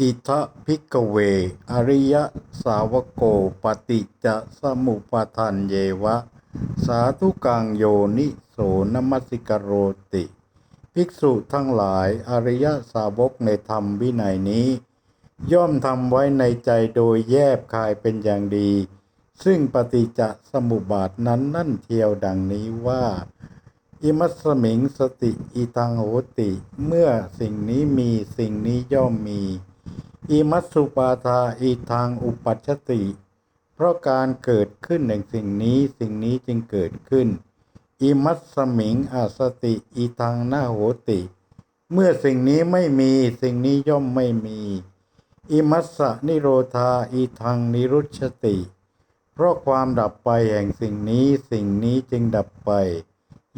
อิทะภิกเว อริยสาวโกปฏิจจสมุปทานเยวะ สาธุกังโยนิโสนมัสสิกโรติ ภิกษุทั้งหลายอริยสาวกในธรรมวินัยนี้ ย่อมทำไว้ในใจโดยแยบคายเป็นอย่างดี ซึ่งปฏิจจสมุปบาทนั้นนั่นเทียวดังนี้ว่าอิมัสมิงสติอีตังโหติ เมื่อสิ่งนี้มีสิ่งนี้ย่อมมี อิมัสสุปาทาอีทางอุปัชชติ เพราะการเกิดขึ้นแห่งสิ่งนี้สิ่งนี้จึงเกิดขึ้น อิมัสสมิงอาสติอีทางนาโหติ เมื่อสิ่งนี้ไม่มีสิ่งนี้ย่อมไม่มี อิมัสสะนิโรธาอีทางนิรุชติ เพราะความดับไปแห่งสิ่งนี้สิ่งนี้จึงดับไป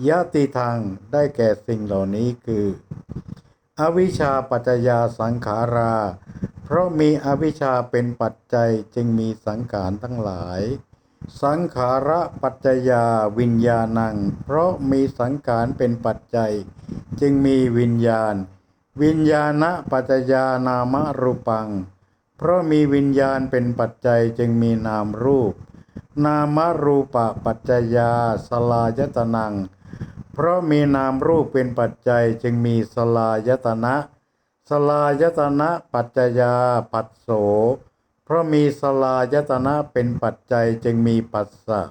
ยะติทางได้แก่สิ่งเหล่านี้คือ อวิชชาปัจจยาสังขารา ราะมีอวิชชาเป็นปัจจัยจึงมีสังขารทั้งหลาย สังขาระปัจจยาวิญญาณัง เพราะมีสังขารเป็นปัจจัย จึงมีวิญญาณ วิญญาณปัจจยานามรูปัง เพราะมีวิญญาณเป็นปัจจัยจึงมีนามรูป นามรูปะปัจจยาสลายตนัง เพราะมีนามรูปเป็นปัจจัยจึงมีสลายตนะ สลายตนะปัจจยาปัสโส เพราะมีสลายตนะเป็นปัจจัยจึงมีปัสสะ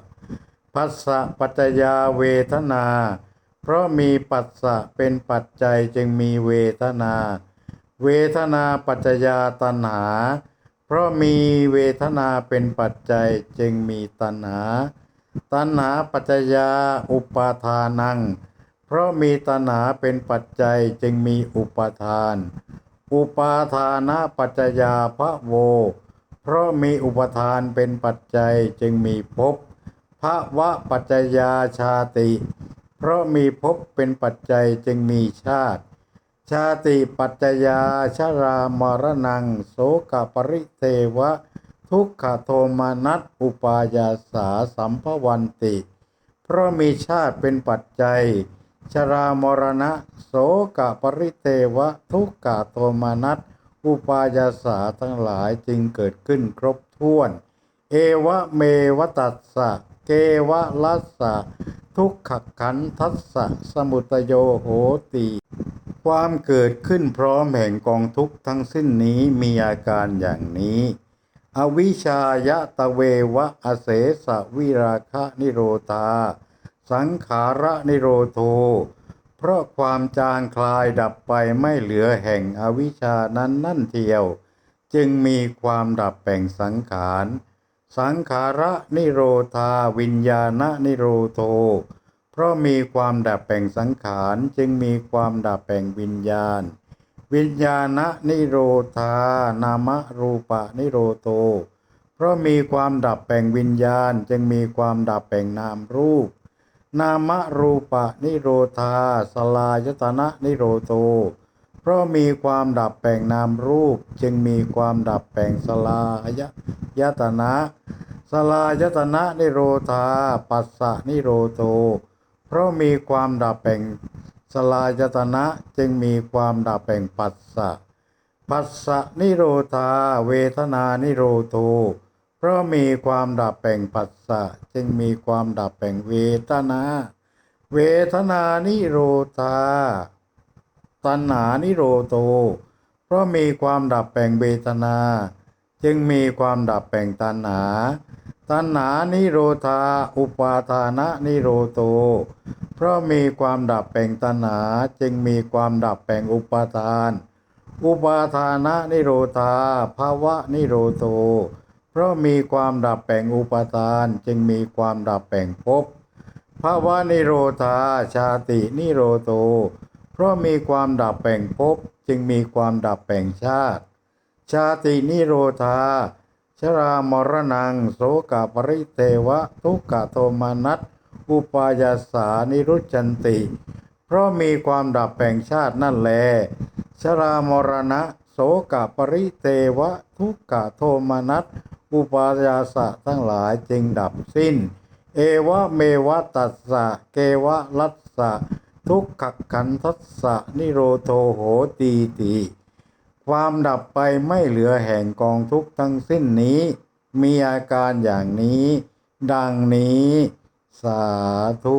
ปัสสะปัจจยาเวทนา เพราะมีปัสสะเป็นปัจจัยจึงมีเวทนา เวทนาปัจจยาตัณหา เพราะมีเวทนาเป็นปัจจัยจึงมีตัณหา ตัณหาปัจจยาอุปาทานัง เพราะมีตัณหาเป็นปัจจัยจึงมีอุปาทาน อุปาทานะปัจจยาพระโว เพราะมีอุปทานเป็นปัจจัยจึงมีภพภวะปัจจยาชาติ เพราะมีภพเป็นปัจจัยจึงมีชาติ ชาติปัจจยาชรามรณังโสกปริเทวะ ทุกขโทมานัสอุปายาสาสัมภวันติ เพราะมีชาติเป็นปัจจัย ชรามรณะ โสกะปริเทวะ ทุกขโทมานัสอุปายาสาทั้งหลายจึงเกิดขึ้นครบถ้วน เอวะเมวตัสสะ เกวะลัสสะ ทุกขขันทัสสะ สมุตโยโหติ ความเกิดขึ้นพร้อมแห่งกองทุกข์ทั้งสิ้นนี้มีอาการอย่างนี้ อวิชายะตะเววะ อเสสะวิราคะนิโรธา สังขาระนิโรโท เพราะความจางคลายดับไปไม่เหลือแห่งอวิชานั้นนั่นเทียว จึงมีความดับแป่งสังขาร สังขาระนิโรธาวิญญาณนิโรโท เพราะมีความดับแป่งสังขารจึงมีความดับแป่งวิญญาณ วิญญาณนิโรธานามรูปะนิโรโตเพราะมีความดับแป่งวิญญาณจึงมีความดับแป่งนามรูป นามรูปะนิโรธาสลายตนะนิโรโต เพราะมีความดับแป่งนามรูป จึงมีความดับแป่งสลายยตนะสลายตนะนิโรธาปัสสะนิโรโต เพราะมีความดับแป่งสลายตนะจึงมีความดับแป่งปัสสะปัสสะนิโรธาเวทนานิโรโท เพราะมีความดับแป่งปัสสะจึงมีความดับแป่งเวทนา เวทนานิโรธาตัณหานิโรโต เพราะมีความดับแป่งเวทนา จึงมีความดับแป่งตัณหา ตัณหานิโรธา อุปาทานะนิโรโต เพราะมีความดับแป่งตัณหา จึงมีความดับแป่งอุปาทาน อุปาทานะนิโรธาภาวะนิโรโต เพราะมีความดับแป่งอุปาทานจึงมีความดับแป่งภพภาวะนิโรธาชาตินิโรโต เพราะมีความดับแป่งภพจึงมีความดับแป่งชาติ ชาตินิโรธาชรามรณังโสกปริเทวะ ทุกขโทมานัสอุปายาสานิรุจันติ เพราะมีความดับแป่งชาตินั่นแล ชรามรณะโสกปริเทวะ ทุกขโทมานัส อุปายาสะทั้งหลายจึงดับสิ้น เอวะเมวะตัสสะเกวะลัสสะทุกขขันทัสสะนิโรโทโหตีติความดับไปไม่เหลือแห่งกองทุกทั้งสิ้นนี้ มีอาการอย่างนี้ ดังนี้ สาธุ